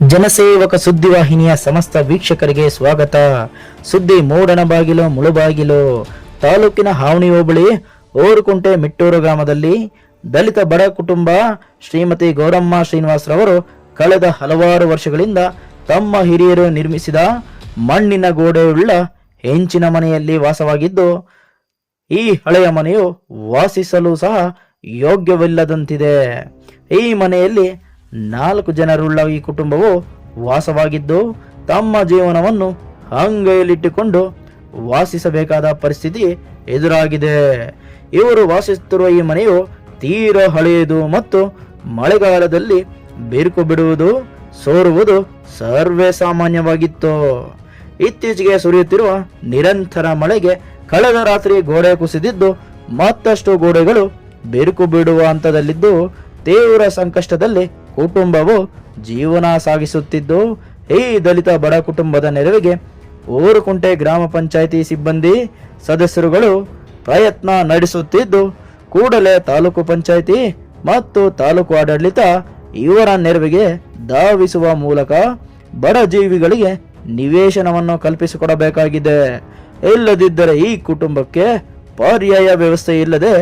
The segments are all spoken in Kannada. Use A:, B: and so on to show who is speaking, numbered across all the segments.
A: ಜನಸೇವಕ ಸುದ್ದಿವಾಹಿನಿಯ ಸಮಸ್ತ ವೀಕ್ಷಕರಿಗೆ ಸ್ವಾಗತ. ಸುದ್ದಿ ಮೂಡಣ ಬಾಗಿಲು ಮುಳುಬಾಗಿಲು ತಾಲೂಕಿನ ಹಾವಣಿ ಹೋಬಳಿ, ಓರುಕುಂಟೆ ಮಿಟ್ಟೂರು ಗ್ರಾಮದಲ್ಲಿ ದಲಿತ ಬಡ ಕುಟುಂಬ ಶ್ರೀಮತಿ ಗೌರಮ್ಮ ಶ್ರೀನಿವಾಸರವರು ಕಳೆದ ಹಲವಾರು ವರ್ಷಗಳಿಂದ ತಮ್ಮ ಹಿರಿಯರು ನಿರ್ಮಿಸಿದ ಮಣ್ಣಿನ ಗೋಡೆಯುಳ್ಳ ಹೆಂಚಿನ ಮನೆಯಲ್ಲಿ ವಾಸವಾಗಿದ್ದು, ಈ ಹಳೆಯ ಮನೆಯು ವಾಸಿಸಲು ಸಹ ಯೋಗ್ಯವಿಲ್ಲದಂತಿದೆ. ಈ ಮನೆಯಲ್ಲಿ ನಾಲ್ಕು ಜನರುಳ್ಳ ಈ ಕುಟುಂಬವು ವಾಸವಾಗಿದ್ದು ತಮ್ಮ ಜೀವನವನ್ನು ಅಂಗೈಯಲ್ಲಿಟ್ಟುಕೊಂಡು ವಾಸಿಸಬೇಕಾದ ಪರಿಸ್ಥಿತಿ ಎದುರಾಗಿದೆ. ಇವರು ವಾಸಿಸುತ್ತಿರುವ ಈ ಮನೆಯು ತೀರ ಹಳೆಯದು ಮತ್ತು ಮಳೆಗಾಲದಲ್ಲಿ ಬಿರುಕು ಬಿಡುವುದು, ಸೋರುವುದು ಸರ್ವೇ ಸಾಮಾನ್ಯವಾಗಿತ್ತು. ಇತ್ತೀಚೆಗೆ ಸುರಿಯುತ್ತಿರುವ ನಿರಂತರ ಮಳೆಗೆ ಕಳೆದ ರಾತ್ರಿ ಗೋಡೆ ಕುಸಿದಿದ್ದು ಮತ್ತಷ್ಟು ಗೋಡೆಗಳು ಬಿರುಕು ಬಿಡುವ ಹಂತದಲ್ಲಿದ್ದು ತೀವ್ರ ಸಂಕಷ್ಟದಲ್ಲಿ ಕುಟುಂಬವು ಜೀವನ ಸಾಗಿಸುತ್ತಿದ್ದು, ಈ ದಲಿತ ಬಡ ಕುಟುಂಬದ ನೆರವಿಗೆ ಊರುಕುಂಟೆ ಗ್ರಾಮ ಪಂಚಾಯಿತಿ ಸಿಬ್ಬಂದಿ ಸದಸ್ಯರುಗಳು ಪ್ರಯತ್ನ ನಡೆಸುತ್ತಿದ್ದು, ಕೂಡಲೇ ತಾಲೂಕು ಪಂಚಾಯಿತಿ ಮತ್ತು ತಾಲೂಕು ಆಡಳಿತ ಇವರ ನೆರವಿಗೆ ಧಾವಿಸುವ ಮೂಲಕ ಬಡ ಜೀವಿಗಳಿಗೆ ನಿವೇಶನವನ್ನು ಕಲ್ಪಿಸಿಕೊಡಬೇಕಾಗಿದೆ. ಇಲ್ಲದಿದ್ದರೆ ಈ ಕುಟುಂಬಕ್ಕೆ ಪರ್ಯಾಯ ವ್ಯವಸ್ಥೆ ಇಲ್ಲದೆ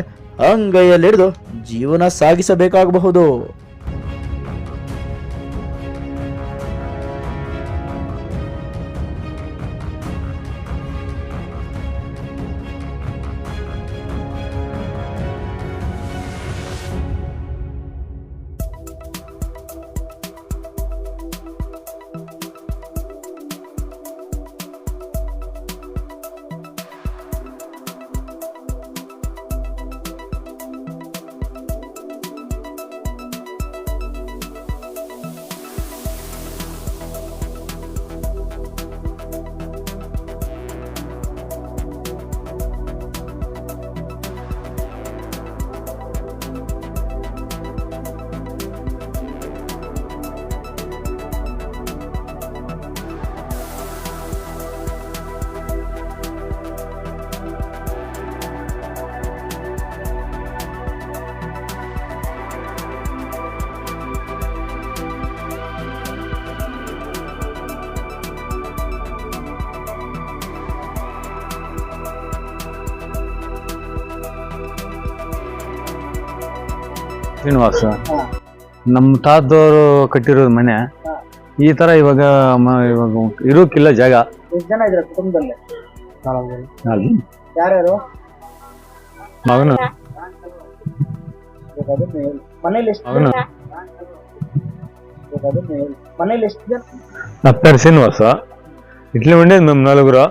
A: ಅಂಗೈಯಲ್ಲಿಡಿದು ಜೀವನ ಸಾಗಿಸಬೇಕಾಗಬಹುದು.
B: ಶ್ರೀನಿವಾಸ ನಮ್ಮ ತಾತದವರು ಕಟ್ಟಿರೋದು ಮನೆ ಈ ತರ ಇವಾಗ ಮ- ಇವಾಗ ಇರೋಕ್ಕಿಲ್ಲ ಜಾಗ
C: ಎಷ್ಟು ಜನ ಇದ್ರ ಕುಟುಂಬದಲ್ಲಿ
B: ಅಲ್ಲಿ
C: ಯಾರ್ಯಾರು
B: ಮಗನು
C: ಇವಾಗ ಅದನ್ನ ಹೇಳಿ. ಮನೇಲಿ ಎಷ್ಟು
B: ಮಗನು
C: ಇವಾಗ ಅದನ್ನ ಹೇಳಿ. ಮನೇಲಿ ಎಷ್ಟು ಜನ
B: నా పేరు శ్రీనివాస ఇట్లా ఉండేది మేము నలుగురు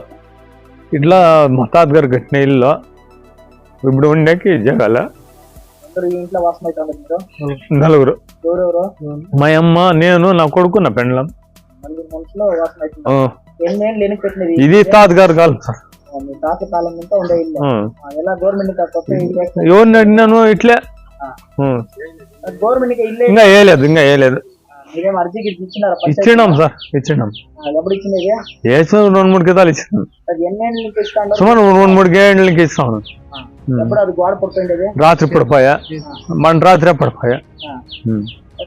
B: ఇట్లా మా తాతగారు కట్టిన ఇల్లు ఇప్పుడు ఉండేకి జగాల
C: అందరూ ఈ ఇంట్లో వాసన మీరు?
B: నలుగురు.
C: ఎవరెవరు?
B: మా అమ్మ నేను నా కొడుకు నా పెండ్లం.
C: నలుగురు మనుషులు వాసన అవుతుంది ఎన్నేళ్ళు పెట్టినది?
B: ఇది తాతగారు కాలం సార్.
C: మీ తాత కాలం నుంచి ఉండే ఇల్లు.
B: ఆ.
C: ఆ, ఎలా గవర్నమెంట్
B: ఎవరిని అడిగినాను ఇట్లే.
C: గవర్నమెంట్ ఇల్లే?
B: ఇంకా వేయలేదు ఇంకా వేయలేదు.
C: మీరేం అర్జీకి ఇచ్చినారా? పంచాయతీ?
B: ఇచ్చినాం సార్. ఇచ్చినాం.
C: ఆ, ఎప్పుడు ఇచ్చినది?
B: వేసిన రెండు మూడు కితాలు ఇచ్చినాం.
C: అది ఎన్నేళ్ళు నీకు ఇస్తా ఉన్నారు?
B: సుమారు రెండు మూడు గేళ్ళకి
C: ఆ, ఎప్పుడు అది గోడ పడుతుండేది
B: రాత్రి పడిపోయా? మన రాత్రి పడిపోయా?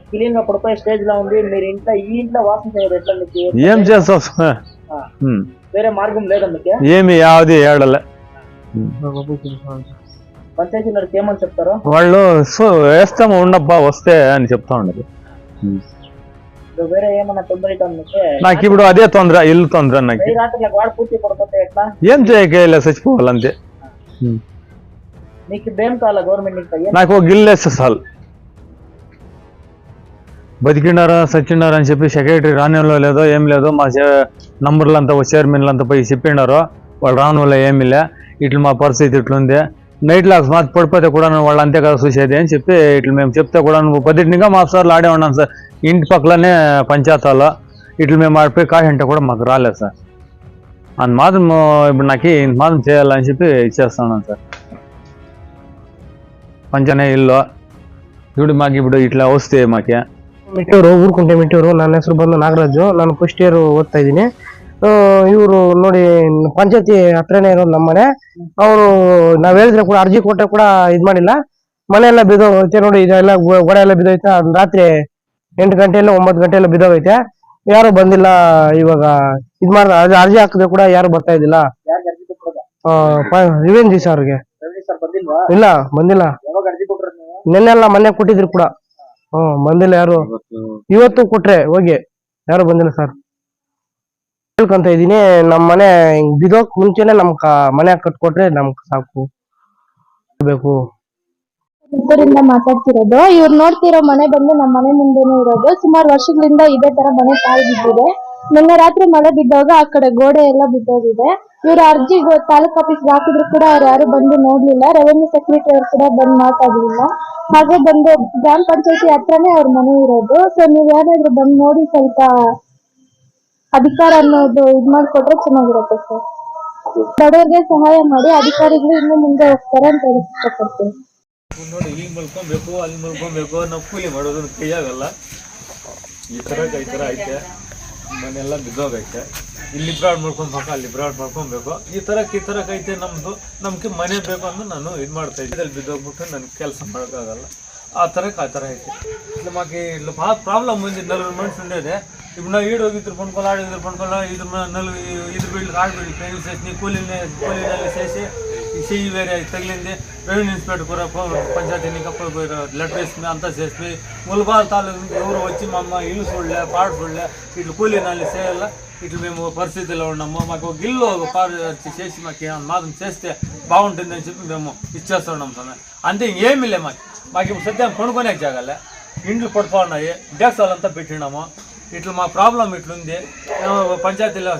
C: క్లీన్గా పడిపోయే స్టేజ్లో ఉంది మీరు ఇంట్లో ఈ ఇంట్లో వాసన చేయదు ఎట్లా మీకు?
B: ఏం ఉమ్.
C: వేరే మార్గం లేదా మీకు?
B: ఏమి యావది ఏడలే.
C: పంచాయతీ నడికి ఏమని చెప్తారు?
B: వాళ్ళు వేస్తాము ఉండబ్బా వస్తే అని చెప్తా ఉండదు
C: వేరే ఏమన్నా తొందర
B: నాకు ఇప్పుడు అదే తొందర ఇల్లు తొందర నాకు. ఏం చేయకేలే చచ్చిపోవాలంతే.
C: మీకు
B: నాకు ఒక ఇల్లు వేస్తే చాలు. బతికిండారా అని చెప్పి సెక్రటరీ రానిలో లేదో ఏం లేదో మా చే- నంబర్లు అంతా చైర్మన్లు అంతా పోయి చెప్పినారు వాళ్ళు రాను ఏమీ లే. ఇట్లా మా పరిస్థితి ఇట్లుంది. నైట్ లాక్స్ మాకు పడిపోతే కూడా వాళ్ళు అంతే కదా చూసేది అని చెప్పి ఇట్లా మేము చెప్తే కూడా నువ్వు పదింటిగా మా సార్లు ఆడే ఉన్నాం సార్. ఇంటి పక్కలనే పంచాయతాల్లో ఇట్లా మేము ఆడిపోయి కాయంటే కూడా మాకు రాలేదు సార్. అంత మాత్రం ఇప్పుడు నాకు ఇంత మాత్రం చేయాలని చెప్పి ఇచ్చేస్తున్నాను సార్. ಪಂಚನೆ ಇಲ್ಲೋ. ದುಡ್ಡು ಮಾಗಿ ಬಿಡು ಇಟ್ಲ ಔಷಧಿ ಮಾಕೆ
D: ಮೆಟ್ಟೂರು ಊರ್ಕುಂಟೆ ಮೆಟ್ಟೂರು ನನ್ನ ಹೆಸರು ಬಂದು ನಾಗರಾಜು ನಾನು ಫಸ್ಟ್ ಇಯರ್ ಓದ್ತಾ ಇದ್ದೀನಿ. ಇವರು ನೋಡಿ ಪಂಚಾಯತಿ ಹತ್ರನೇ ಇರೋದು ನಮ್ಮನೆ. ಅವರು ನಾವು ಹೇಳಿದ್ರೆ ಕೂಡ ಅರ್ಜಿ ಕೊಟ್ಟೆ ಕೂಡ ಇದು ಮಾಡಿಲ್ಲ. ಮನೆ ಎಲ್ಲ ಬಿದ್ದೋಗೈತೆ ನೋಡಿ ಇದೆಲ್ಲ ಗೋಡೆ ಎಲ್ಲ ಬಿದ್ದೋಯ್ತೆ ರಾತ್ರಿ ಎಂಟು ಗಂಟೆ ಎಲ್ಲ ಒಂಬತ್ತು ಗಂಟೆ ಎಲ್ಲ ಬಿದ್ದೋಗೈತೆ. ಯಾರು ಬಂದಿಲ್ಲ ಇವಾಗ ಇದು ಮಾಡ್ದ ಅರ್ಜಿ ಹಾಕಿದ್ರೆ ಕೂಡ ಯಾರು ಬರ್ತಾ ಇದ್ದಿಲ್ಲ. ರಿವೆಂಜಿ
C: ಸರ್ಗೆ
D: ಇಲ್ಲ ಬಂದಿಲ್ಲ. ನಿನ್ನೆಲ್ಲ ಮನೆ ಕೊಟ್ಟಿದ್ರು ಕೂಡ. ಹ್ಮ್ ಬಂದಿಲ್ಲ ಯಾರು? ಇವತ್ತು ಕೊಟ್ರೆ ಹೋಗಿ. ಯಾರು ಬಂದಿಲ್ಲ ಸರ್ ಹೇಳ್ಕೊಂತ ಇದೀನಿ ನಮ್ ಮನೆ ಹಿಂಗ್ ಬಿದೋಕ್ ಮುಂಚೆನೆ ನಮ್ ಮನೆ ಕಟ್ಕೊಟ್ರೆ ನಮ್ಗ್ ಸಾಕು. ಬೇಕು.
E: ಇಬ್ಬರಿಂದ ಮಾತಾಡ್ತಿರೋದು. ಇವ್ರು ನೋಡ್ತಿರೋ ಮನೆ ಬಂದು ನಮ್ಮ ಮನೆ ಮುಂದೆನೆ ಇರೋದು. ಸುಮಾರು ವರ್ಷಗಳಿಂದ ಇದೇ ತರ ಮನೆ ತಾಯಿ ಬಿದ್ದಿದೆ ನಿನ್ನೆ ರಾತ್ರಿ ಮಳೆ ಬಿದ್ದಾಗ ಆ ಕಡೆ ಗೋಡೆ ಎಲ್ಲ ಬಿದ್ದೋಗಿದೆ. ಇವ್ರು ಅರ್ಜಿ ತಾಲೂಕ್ ಆಫೀಸ್ ಹಾಕಿದ್ರು ಕೂಡ ಅವ್ರು ಯಾರು ಬಂದು ನೋಡ್ಲಿಲ್ಲ. ರೆವೆನ್ಯೂ ಸೆಕ್ರೆಟರಿ ಅವ್ರು ಕೂಡ ಬಂದು ಮಾತಾಡ್ಲಿಲ್ಲ. ಹಾಗೆ ಬಂದು ಗ್ರಾಮ ಪಂಚಾಯತಿ ಹತ್ರನೇ ಅವ್ರ ಮನೆ ಇರೋದು. ಸೊ ನೀವ್ ಯಾರಾದ್ರೂ ಬಂದು ನೋಡಿ ಸ್ವಲ್ಪ ಅಧಿಕಾರ ಅನ್ನೋದು ಇದ್ ಮಾಡ್ಕೊಟ್ರೆ ಚೆನ್ನಾಗಿರುತ್ತೆ ಸರ್ ಬಡವರಿಗೆ ಸಹಾಯ ಮಾಡಿ ಅಧಿಕಾರಿಗಳು ಇನ್ನು ಮುಂದೆ ಹೋಗ್ತಾರೆ ಅಂತ ಇಷ್ಟಪಡ್ತೀನಿ.
B: ನೋಡಿ ಇಲ್ಲಿ ಮಲ್ಕೊಬೇಕು, ಅಲ್ಲಿ ಮಲ್ಕೊಬೇಕು ನಾವು ಕೂಲಿ ಮಾಡೋದು ಕೈಯಾಗಲ್ಲ. ಈ ಥರ ಈ ತರ ಐತೆ. ಮನೆಲ್ಲ ಬಿದ್ದೋಗೈತೆ. ಇಲ್ಲಿ ಬ್ರಾಡ್ ಮಾಡ್ಕೊಬೇಕು, ಅಲ್ಲಿ ಬ್ರಾಡ್ ಮಾಡ್ಕೊಬೇಕು. ಈ ತರ ಈ ತರ ಐತೆ ನಮ್ದು. ನಮ್ಗೆ ಮನೆ ಬೇಕು ಅಂದ್ರೆ ನಾನು ಇದು ಮಾಡ್ತಾ ಇದ್ದೆ ಬಿದ್ದೋಗ್ಬಿಟ್ಟು ನನ್ ಕೆಲಸ ಮಾಡೋಕ್ಕಾಗಲ್ಲ. ಆ ಥರಕ್ಕೆ ಆ ತರ ಐತೆ. ನಮಗೆ ಇಲ್ಲಿ ಭಾಳ ಪ್ರಾಬ್ಲಮ್ ಬಂದಿದ್ದು ನಲ್ವರು ಮನ್ಸ್ ಇದೆ ಇವ್ ನಾವು ಈಡು ಹೋಗಿದ್ರು ಪಂಡ್ಕೊಲ್ಲ ಆಡಿದ್ರು ಪಂಡ್ಕೊಲ್ಲ ಇದ್ರ ನಲ್ವ ಇದು ಬೀಳ್ಲಿ ಆಡ್ ಬೀಳಿ ಪೇಮೆಂಟ್ ಸೇಸಿ ಕೂಲಿಂದ ಕೂಲಿನಲ್ಲಿ ಸೇಸಿ ಸಿ ಬೇರೆ ತಗಲಿಂದೆ. ರೆವಿನ್ಯೂ ಇನ್ಸ್ಪೆಕ್ಟರ್ ಕೂಡ ಪಂಚಾಯತಿ ಕಪ್ಪ ಲೆಟ್ರೇಸ್ ಅಂತ ಸೇರಿಸಿ ಮುಲ್ಬಾಲ್ ತಾಲೂಕಿಗೆ ಇವರು ವಚ್ಚಿ ಮಮ್ಮ ಇಳು ಸುಳ್ಳೆ ಇಲ್ಲಿ ಸುಳ್ಳೆ ಇಟ್ಲು ಕೂಲಿನಲ್ಲಿ ಸೇರಲ್ಲ ఇట్లా మేము పరిస్థితుల్లో ఉన్నాము. మాకు ఒక ఒక చేసి మాకు మాత్రం చేస్తే బాగుంటుంది అని చెప్పి మేము ఇచ్చేస్తున్నాం సార్ అంతే ఇంకేమీ లే మాకు. మాకు ఇప్పుడు సత్యం కొనుక్కొనే జాగాలే. ఇండ్లు పడుతూ ఉన్నాయి డేక్సాలు అంతా పెట్టినాము. ఇట్లా మా ప్రాబ్లం ఇట్లుంది. పంచాయతీలో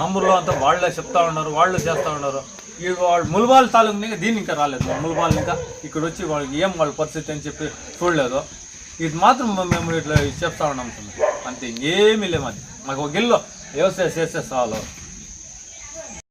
B: నంబర్లో అంతా వాళ్ళే చెప్తా ఉన్నారు వాళ్ళు చేస్తూ ఉన్నారు. ఈ వాళ్ళు ములబాల్ తాలూకు దీన్ని ఇంకా రాలేదు. ములబాల్ ఇంకా ఇక్కడ వచ్చి వాళ్ళకి ఏం వాళ్ళ పరిస్థితి అని చెప్పి చూడలేదు. ఇది మాత్రం మేము ఇట్లా చెప్తా ఉన్నాం అంతే ఇంకేమీ లేవు మాది. మాకు ఒక ఇల్లు వ్యవసాయం చేస్తే చాలు.